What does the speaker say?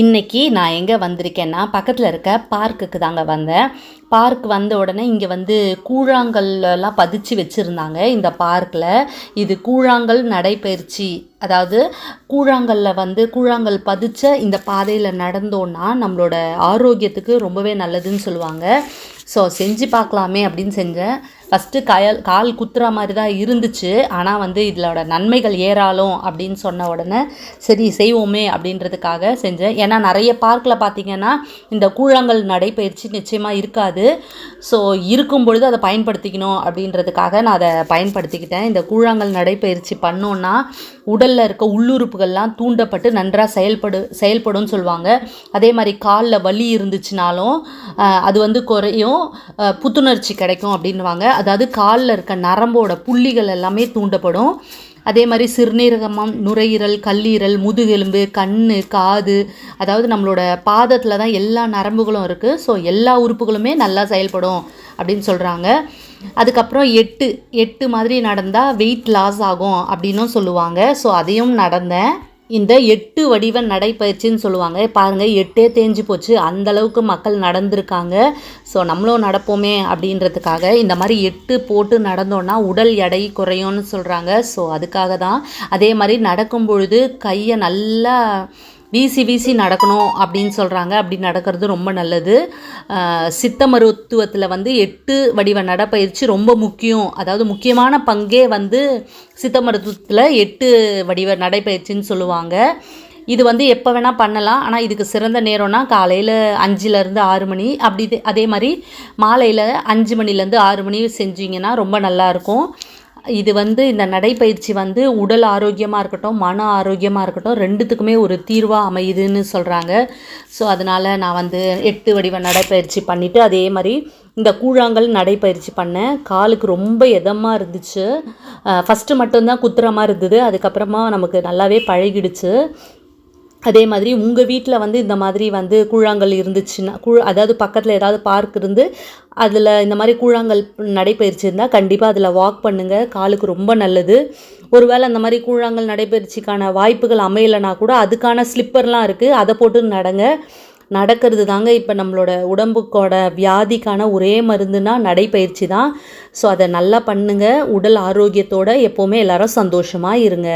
இன்னைக்கு நான் எங்கே வந்திருக்கேன்னா பக்கத்தில் இருக்க பார்க்குக்கு தாங்க வந்தேன். பார்க் வந்த உடனே இங்கே வந்து கூழாங்கல்லாம் பதிச்சு வச்சுருந்தாங்க இந்த பார்க்கில் இது கூழாங்கல் நடைபயிற்சி அதாவது கூழாங்கல்ல வந்து கூழாங்கல் பதிச்ச இந்த பாதையில் நடந்தோன்னா நம்மளோட ஆரோக்கியத்துக்கு ரொம்பவே நல்லதுன்னு சொல்லுவாங்க. ஸோ செஞ்சு பார்க்கலாமே அப்படின்னு செஞ்சேன். ஃபஸ்ட்டு கயல் கால் குத்துற மாதிரி தான் இருந்துச்சு. ஆனால் வந்து இதோட நன்மைகள் ஏறாலும் அப்படின்னு சொன்ன உடனே சரி செய்வோமே அப்படின்றதுக்காக செஞ்சேன். ஏன்னா நிறைய பார்க்கில் பார்த்தீங்கன்னா இந்த கூழாங்கல் நடைபயிற்சி நிச்சயமாக இருக்காது. ஸோ இருக்கும் பொழுது அதை பயன்படுத்திக்கணும் அப்படின்றதுக்காக நான் அதை பயன்படுத்திக்கிட்டேன். இந்த கூழாங்கல் நடைப்பயிற்சி பண்ணோன்னா உடலில் இருக்க உள்ளுறுப்புகள்லாம் தூண்டப்பட்டு நன்றாக செயல்படு செயல்படும்னு சொல்லுவாங்க. அதே மாதிரி காலில் வலி இருந்துச்சுனாலும் அது வந்து குறையும். புத்துணர்ச்சி கிடைக்கும் அப்படின்வாங்க அதாவது காலில் இருக்க நரம்போட புள்ளிகள் எல்லாமே தூண்டப்படும். அதே மாதிரி சிறுநீரகமம் நுரையீரல் கல்லீரல் முதுகெலும்பு கண் காது அதாவது நம்மளோட பாதத்தில் தான் எல்லா நரம்புகளும் இருக்குது ஸோ எல்லா உறுப்புகளுமே நல்லா செயல்படும் அப்படின்னு சொல்கிறாங்க அதுக்கப்புறம் எட்டு எட்டு மாதிரி நடந்தால் வெயிட் லாஸ் ஆகும் அப்படின்னும் சொல்லுவாங்க. ஸோ அதையும் நடந்தேன். இந்த எட்டு வடிவ நடைப்பயிற்சின்னு சொல்லுவாங்க. பாருங்கள் எட்டே தேஞ்சு போச்சு. அந்த அளவுக்கு மக்கள் நடந்திருக்காங்க. ஸோ நம்மளும் நடப்போமே அப்படின்றதுக்காக இந்த மாதிரி எட்டு போட்டு நடந்தோன்னா உடல் எடை குறையும்னு சொல்கிறாங்க ஸோ அதுக்காக தான். அதே மாதிரி நடக்கும் பொழுது கையை நல்லா வீசி வீசி நடக்கணும் அப்படின்னு சொல்கிறாங்க அப்படி நடக்கிறது ரொம்ப நல்லது. சித்த மருத்துவத்தில் வந்து எட்டு வடிவ நடைப்பயிற்சி ரொம்ப முக்கியம். அதாவது முக்கியமான பங்கே வந்து சித்த மருத்துவத்தில் எட்டு வடிவ நடைப்பயிற்சின்னு சொல்லுவாங்க. இது வந்து எப்போ வேணால் பண்ணலாம். ஆனால் இதுக்கு சிறந்த நேரம்னா காலையில் அஞ்சுலேருந்து ஆறு மணி. அப்படி இது- அதே மாதிரி மாலையில் அஞ்சு மணிலேருந்து ஆறு மணி செஞ்சீங்கன்னா ரொம்ப நல்லாயிருக்கும் இது வந்து இந்த நடைப்பயிற்சி வந்து உடல் ஆரோக்கியமாக இருக்கட்டும் மன ஆரோக்கியமாக இருக்கட்டும் ரெண்டுத்துக்குமே ஒரு தீர்வாக அமையுதுன்னு சொல்கிறாங்க ஸோ அதனால் நான் வந்து எட்டு வடிவ நடைப்பயிற்சி பண்ணிவிட்டு அதே மாதிரி இந்த கூழாங்கல் நடைப்பயிற்சி பண்ணேன். காலுக்கு ரொம்ப இதமாக இருந்துச்சு. ஃபஸ்ட்டு மட்டும்தான் குத்துற மாதிரி இருந்தது. அதுக்கப்புறமா நமக்கு நல்லாவே பழகிடுச்சு. அதே மாதிரி உங்கள் வீட்டில் வந்து இந்த மாதிரி வந்து கூழாங்கல் இருந்துச்சுன்னா கூழ் அதாவது பக்கத்தில் ஏதாவது பார்க் இருந்து அதில் இந்த மாதிரி கூழாங்கல் நடைபயிற்சி இருந்தால் கண்டிப்பாக அதில் வாக் பண்ணுங்கள் காலுக்கு ரொம்ப நல்லது. ஒருவேளை அந்த மாதிரி கூழாங்கல் நடைபயிற்சிக்கான வாய்ப்புகள் அமையலைனா கூட அதுக்கான ஸ்லிப்பர்லாம் இருக்குது அதை போட்டு நடங்க. நடக்கிறது தாங்க இப்போ நம்மளோட உடம்புக்கோட வியாதிக்கான ஒரே மருந்துனா நடைப்பயிற்சி தான். ஸோ அதை நல்லா பண்ணுங்கள் உடல் ஆரோக்கியத்தோட எப்போவுமே எல்லாரும் சந்தோஷமாக இருங்க.